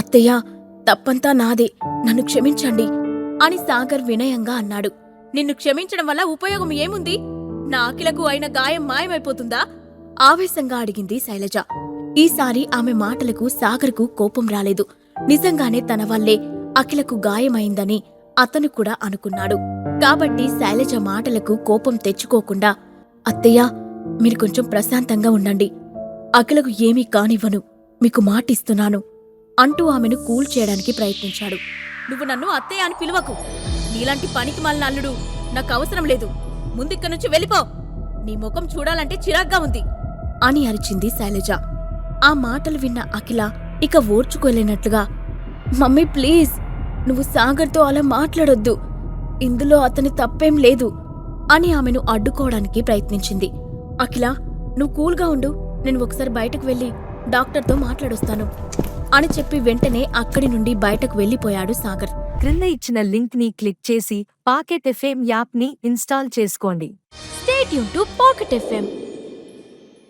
అత్తయ్య తప్పంతా నాదే. నన్ను క్షమించండి అని సాగర్ వినయంగా అన్నాడు. నిన్ను క్షమించడం వల్ల ఉపయోగం ఏముంది? నా అఖిలకు అయిన గాయం మాయమైపోతుందా? ఆవేశంగా అడిగింది శైలజ. ఈసారి ఆమె మాటలకు సాగర్కు కోపం రాలేదు. నిజంగానే తన వల్లే అఖిలకు గాయమైందని అతను కూడా అనుకున్నాడు. కాబట్టి శైలజ మాటలకు కోపం తెచ్చుకోకుండా అత్తయ్య మీరు కొంచెం ప్రశాంతంగా ఉండండి. అఖిలకు ఏమీ కానివ్వను. మీకు మాటిస్తున్నాను. అంటూ ఆమెను కూల్ చేయడానికి ప్రయత్నించాడు. నువ్వు నన్ను అత్తయ్య అని పిలువకు. నీలాంటి పనికి మాలిన అల్లుడు నాకు అవసరం లేదు. ముందిక్కడి నుంచి వెళ్ళిపో. నీ ముఖం చూడాలంటే చిరాగ్గా ఉంది. అని అరిచింది శైలజ. ఆ మాటలు విన్న అఖిల ఇక ఓర్చుకోలేనట్లుగా మమ్మీ ప్లీజ్ నువ్వు సాగర్తో అలా మాట్లాడొద్దు. ఇందులో అతని తప్పేం లేదు. అని ఆమెను అడ్డుకోవడానికి ప్రయత్నించింది. అఖిల నువ్వు కూల్గా ఉండు. నేను ఒకసారి బయటకు వెళ్ళి డాక్టర్తో మాట్లాడొస్తాను. అని చెప్పి వెంటనే అక్కడి నుండి బయటకు వెళ్ళిపోయాడు సాగర్. క్రింద ఇచ్చిన లింక్ని క్లిక్ చేసి పాకెట్ ఎఫ్ఎం యాప్ని ఇన్స్టాల్ చేసుకోండి. Stay tuned to pocket FM